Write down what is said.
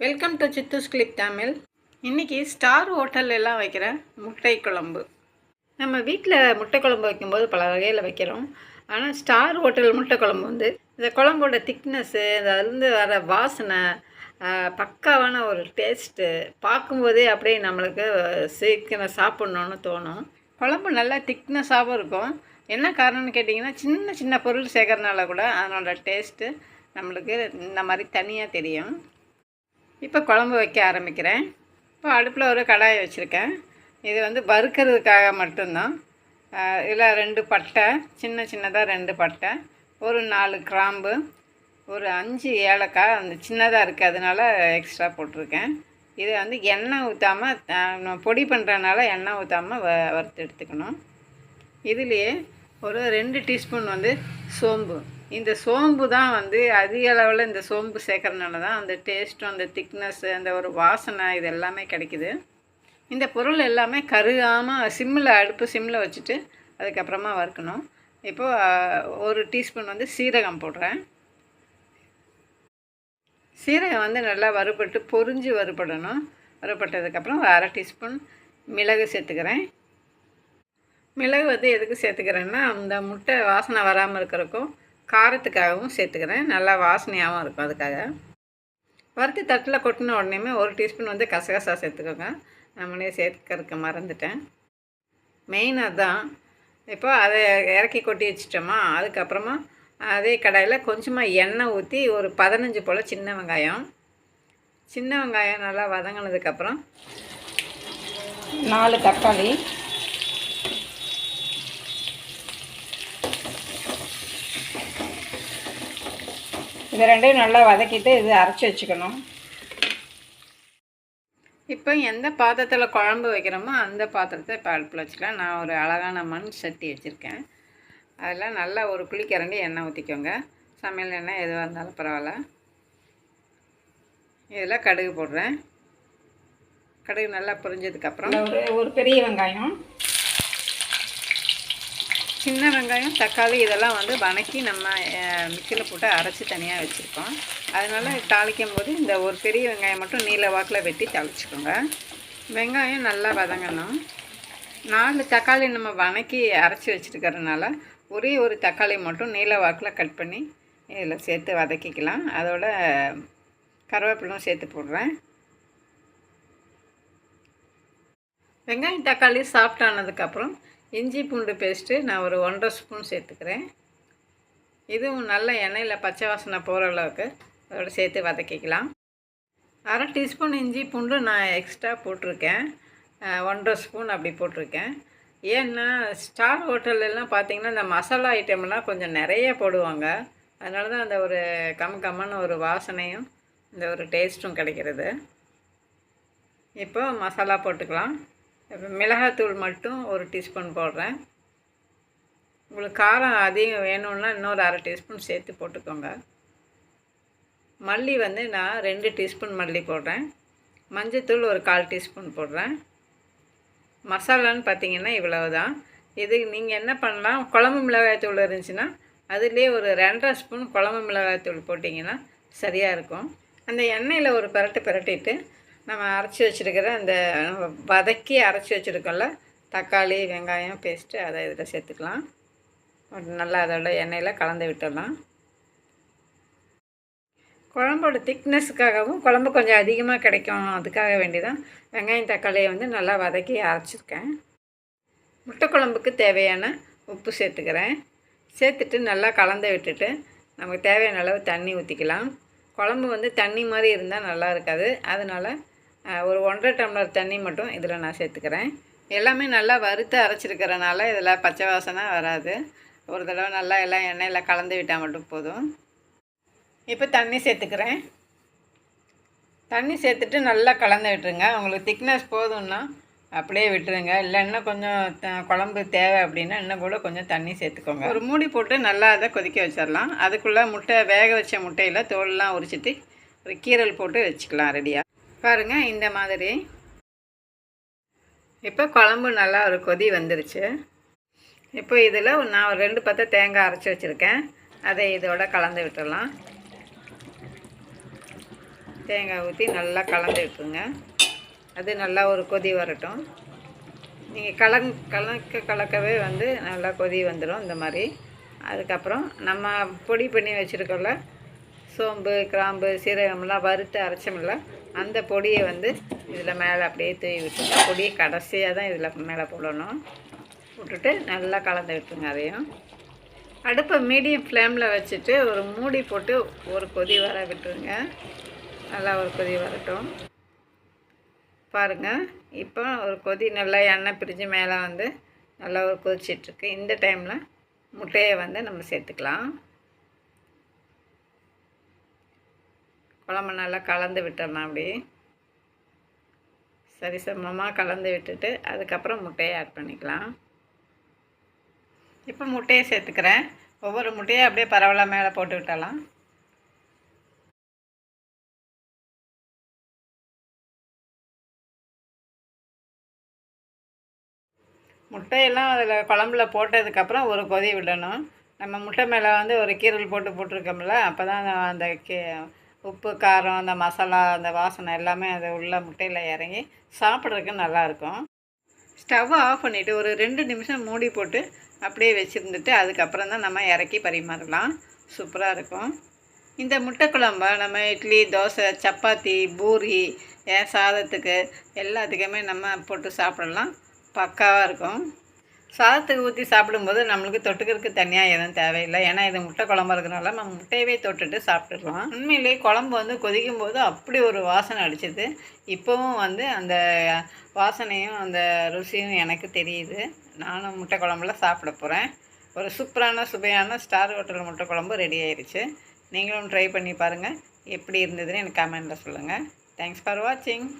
Welcome to Chithu's clip Tamil இன்றைக்கி star ஹோட்டல்லாம் வைக்கிற முட்டை குழம்பு. நம்ம வீட்டில் முட்டை குழம்பு வைக்கும்போது பல வகையில் வைக்கிறோம். ஆனால் ஸ்டார் ஹோட்டல் முட்டை குழம்பு வந்து இந்த குழம்போட திக்னஸ்ஸு அதுலேருந்து வர வாசனை பக்காவான ஒரு டேஸ்ட்டு பார்க்கும்போதே அப்படியே நம்மளுக்கு சீக்கிரம் சாப்பிட்ணுன்னு தோணும். குழம்பு நல்லா திக்னஸாகவும் இருக்கும். என்ன காரணம்னு கேட்டிங்கன்னா சின்ன சின்ன பொருள் சேர்க்கறனால கூட அதனோட டேஸ்ட்டு நம்மளுக்கு இந்த மாதிரி தனியாக தெரியும். இப்போ குழம்பு வைக்க ஆரம்பிக்கிறேன். இப்போ அடுப்பில் ஒரு கடாயை வச்சுருக்கேன். இது வந்து வறுக்கிறதுக்காக மட்டும்தான். இதில் ரெண்டு பட்டை சின்ன சின்னதாக ரெண்டு பட்டை ஒரு நாலு கிராம்பு ஒரு அஞ்சு ஏலக்காய் அந்த சின்னதாக இருக்குது அதனால எக்ஸ்ட்ரா போட்டிருக்கேன். இது வந்து எண்ணெய் ஊற்றாமல் பொடி பண்ணுறதுனால எண்ணெய் ஊற்றாமல் வ வறுத்து எடுத்துக்கணும். இதுலேயே ஒரு ரெண்டு டீஸ்பூன் வந்து சோம்பு. இந்த சோம்பு தான் வந்து அதிக அளவில் இந்த சோம்பு சேர்க்கறதுனால தான் அந்த டேஸ்ட்டும் அந்த திக்னஸ்ஸு அந்த ஒரு வாசனை இது எல்லாமே கிடைக்குது. இந்த பொருள் எல்லாமே கருகாமல் சிம்மில் அடுப்பு சிம்மில் வச்சுட்டு அதுக்கப்புறமா வறுக்கணும். இப்போது ஒரு டீஸ்பூன் வந்து சீரகம் போடுறேன். சீரகம் வந்து நல்லா வறுபட்டு பொறிஞ்சு வறுபடணும். வறுபட்டதுக்கப்புறம் அரை டீஸ்பூன் மிளகு சேர்த்துக்கிறேன். மிளகு வந்து எதுக்கு சேர்த்துக்கிறேன்னா அந்த முட்டை வாசனை வராமல் இருக்கிறக்கும் காரத்துக்காகவும் சேர்த்துக்கிறேன். நல்லா வாசனையாகவும் இருக்கும் அதுக்காக. வறுத்து தட்டில் கொட்டின உடனேமே ஒரு டீஸ்பூன் வந்து கசகசா சேர்த்துக்கோங்க. நம்மளே சேர்த்துக்கிறதுக்கு மறந்துட்டேன். மெயின் அதுதான் இப்போ அதை இறக்கி கொட்டி வச்சிட்டோமா அதுக்கப்புறமா அதே கடாயில் கொஞ்சமாக எண்ணெய் ஊற்றி ஒரு பதினஞ்சு போல் சின்ன வெங்காயம். சின்ன வெங்காயம் நல்லா வதங்கினதுக்கப்புறம் நாலு தக்காளி. இது ரெண்டையும் நல்லா வதக்கிட்டு இது அரைச்சி வச்சுக்கணும். இப்போ எந்த பாத்திரத்தில் குழம்பு வைக்கிறோமோ அந்த பாத்திரத்தை இப்போ அடுப்பில் வச்சுக்கலாம். நான் ஒரு அழகான மண் சட்டி வச்சுருக்கேன். அதில் நல்லா ஒரு குழிக்கரண்டி எண்ணெய் ஊற்றிக்கோங்க. சமையல் எண்ணெய் எதுவாக இருந்தாலும் பரவாயில்ல. இதில் கடுகு போடுறேன். கடுகு நல்லா பொரிஞ்சதுக்கப்புறம் ஒரு ஒரு பெரிய வெங்காயம். சின்ன வெங்காயம் தக்காளி இதெல்லாம் வந்து வணக்கி நம்ம மிக்சியில் போட்டு அரைச்சி தனியாக வச்சுருக்கோம். அதனால் தாளிக்கும் போது இந்த ஒரு பெரிய வெங்காயம் மட்டும் நீல வாக்கில் வெட்டி தாளிச்சுக்கோங்க. வெங்காயம் நல்லா வதங்கணும். நாலு தக்காளி நம்ம வணக்கி அரைச்சி வச்சுருக்கிறதுனால ஒரே ஒரு தக்காளி மட்டும் நீல வாக்கில் கட் பண்ணி இதில் சேர்த்து வதக்கிக்கலாம். அதோட கருவேப்பிலும் சேர்த்து போடுறேன். வெங்காயம் தக்காளி சாஃப்ட் ஆனதுக்கப்புறம் இஞ்சி பூண்டு பேஸ்ட்டு நான் ஒரு ஒன்றரை ஸ்பூன் சேர்த்துக்கிறேன். இதுவும் நல்ல எண்ணெயில் பச்சை வாசனை போகிற அளவுக்கு அதோட சேர்த்து வதக்கிக்கலாம். அரை டீஸ்பூன் இஞ்சி பூண்டு நான் எக்ஸ்ட்ரா போட்டிருக்கேன். ஒன்றரை ஸ்பூன் அப்படி போட்டிருக்கேன். ஏன்னா ஸ்டார் ஹோட்டல்லாம் பார்த்தீங்கன்னா இந்த மசாலா ஐட்டம்லாம் கொஞ்சம் நிறைய போடுவாங்க. அதனால தான் அந்த ஒரு கம் கம்மன்னு ஒரு வாசனையும் இந்த ஒரு டேஸ்ட்டும் கிடைக்கிறது. இப்போ மசாலா போட்டுக்கலாம். மிளகாத்தூள் மட்டும் ஒரு டீஸ்பூன் போடுறேன். உங்களுக்கு காரம் அதிகம் வேணும்னா இன்னொரு அரை டீஸ்பூன் சேர்த்து போட்டுக்கோங்க. மல்லி வந்து நான் ரெண்டு டீஸ்பூன் மல்லி போடுறேன். மஞ்சத்தூள் ஒரு கால் டீஸ்பூன் போடுறேன். மசாலான்னு பார்த்தீங்கன்னா இவ்வளவு தான் இது நீங்கள் என்ன பண்ணலாம்? குழம்பு மிளகாய்த்தூள் இருந்துச்சுன்னா அதுலேயே ஒரு ரெண்டரை ஸ்பூன் குழம்பு மிளகாய்த்தூள் போட்டிங்கன்னா சரியாக இருக்கும். அந்த எண்ணெயில் ஒரு பரட்டு பரட்டிட்டு நம்ம அரைச்சி வச்சுருக்கிற அந்த வதக்கி அரைச்சி வச்சுருக்கோம்ல தக்காளி வெங்காயம் பேஸ்ட்டு அதை இதில் சேர்த்துக்கலாம். ஒரு நல்லா அதோட எண்ணெயில் கலந்து விட்டுடலாம். குழம்போட திக்னஸுக்காகவும் குழம்பு கொஞ்சம் அதிகமாக கிடைக்கும் அதுக்காக வேண்டி தான் வெங்காயம் தக்காளியை வந்து நல்லா வதக்கி அரைச்சிருக்கேன். முட்டை குழம்புக்கு தேவையான உப்பு சேர்த்துக்கிறேன். சேர்த்துட்டு நல்லா கலந்து விட்டுட்டு நமக்கு தேவையான அளவு தண்ணி ஊற்றிக்கலாம் குழம்பு வந்து தண்ணி மாதிரி இருந்தால் நல்லா இருக்காது. அதனால் ஒரு ஒன்றரை டம்ளர் தண்ணி மட்டும் இதில் நான் சேர்த்துக்கிறேன். எல்லாமே நல்லா வறுத்து அரைச்சிருக்கிறனால இதில் பச்சை வாசனை வராது. ஒரு தடவை நல்லா எல்லாம் எண்ணெயில் கலந்து விட்டால் மட்டும் போதும். இப்போ தண்ணி சேர்த்துக்கிறேன். தண்ணி சேர்த்துட்டு நல்லா கலந்து விட்டுருங்க. உங்களுக்கு திக்னஸ் போதும்னா அப்படியே விட்டுருங்க. இல்லை இன்னும் கொஞ்சம் த- குழம்பு தேவை அப்படின்னா இன்னும் கூட கொஞ்சம் தண்ணி சேர்த்துக்கோங்க. ஒரு மூடி போட்டு நல்லா அதை கொதிக்க வச்சிடலாம். அதுக்குள்ளே முட்டை வேக வச்ச முட்டையில் தோலெலாம் உரிச்சிட்டு ஒரு கீரல் போட்டு வச்சுக்கலாம் ரெடியாக. பாருங்கள் இந்த மாதிரி. இப்போ குழம்பு நல்லா ஒரு கொதி வந்துருச்சு. இப்போ இதில் நான் ஒரு ரெண்டு பத்தை தேங்காய் அரைச்சி வச்சுருக்கேன். அதை இதோட கலந்து விட்டுடலாம். தேங்காய் ஊற்றி நல்லா கலந்து விட்டுருங்க. அது நல்லா ஒரு கொதி வரட்டும். நீங்கள் கலங் கலக்க கலக்கவே வந்து நல்லா கொதி வந்துடும் இந்த மாதிரி. அதுக்கப்புறம் நம்ம பொடி பண்ணி வச்சுருக்கோம்ல சோம்பு கிராம்பு சீரகம்லாம் வறுத்து அரைச்சமில்ல அந்த பொடியை வந்து இதில் மேலே அப்படியே தூவி விட்டுருங்க பொடியை கடைசியாக தான் இதில் மேலே போடணும். விட்டுட்டு நல்லா கலந்து விட்டுருங்க அதையும். அடுப்பை மீடியம் ஃப்ளேமில் வச்சுட்டு ஒரு மூடி போட்டு ஒரு கொதி வர விட்டுருங்க. நல்லா ஒரு கொதி வரட்டும். பாருங்கள் இப்போ ஒரு கொதி நல்லா எண்ணெய் பிரிஞ்சு மேலே வந்து நல்லா ஒரு கொதிச்சிட்ருக்கு. இந்த டைமில் முட்டையை வந்து நம்ம சேர்த்துக்கலாம். குழம்பு நல்லா கலந்து விட்டுடலாம் அப்படி. சரி சமமாக கலந்து விட்டுட்டு அதுக்கப்புறம் முட்டையை ஆட் பண்ணிக்கலாம். இப்போ முட்டையை சேர்த்துக்கிறேன். ஒவ்வொரு முட்டையை அப்படியே பரவலாக மேலே போட்டு விட்டலாம் முட்டையெல்லாம் அதில் குழம்புல போட்டதுக்கப்புறம் ஒரு கொதி விடணும். நம்ம முட்டை மேலே வந்து ஒரு கீரல் போட்டு போட்டிருக்கோம்ல அப்போ தான் அந்த கீ உப்பு காரம் அந்த மசாலா அந்த வாசனை எல்லாமே அது உள்ள முட்டையில் இறங்கி சாப்பிட்றதுக்கு நல்லாயிருக்கும். ஸ்டவ்வை ஆஃப் பண்ணிவிட்டு ஒரு ரெண்டு நிமிஷம் மூடி போட்டு அப்படியே வச்சுருந்துட்டு அதுக்கப்புறம் தான் நம்ம இறக்கி பரிமாறலாம். சூப்பராக இருக்கும். இந்த முட்டை குழம்ப நம்ம இட்லி தோசை சப்பாத்தி பூரி ஏன் சாதத்துக்கு எல்லாத்துக்குமே நம்ம போட்டு சாப்பிடலாம். பக்காவாக இருக்கும். சாதத்துக்கு ஊற்றி சாப்பிடும்போது நம்மளுக்கு தொட்டுக்கிறதுக்கு தனியாக எதுவும் தேவையில்லை. ஏன்னா இது முட்டை குழம்பு இருக்கிறனால நம்ம முட்டையவே தொட்டுட்டு சாப்பிட்டுடலாம் உண்மையிலேயே குழம்பு வந்து கொதிக்கும் போது அப்படி ஒரு வாசனை அடிச்சது. இப்போவும் வந்து அந்த வாசனையும் அந்த ருசியும் எனக்கு தெரியுது. நானும் முட்டை குழம்புல சாப்பிட போகிறேன் ஒரு சூப்பரான சுவையான ஸ்டார் ஹோட்டல் முட்டை குழம்பு ரெடி ஆயிடுச்சு நீங்களும் ட்ரை பண்ணி பாருங்கள் எப்படி இருந்ததுன்னு எனக்கு கமெண்ட்டில் சொல்லுங்கள் தேங்க்ஸ் ஃபார் வாட்சிங்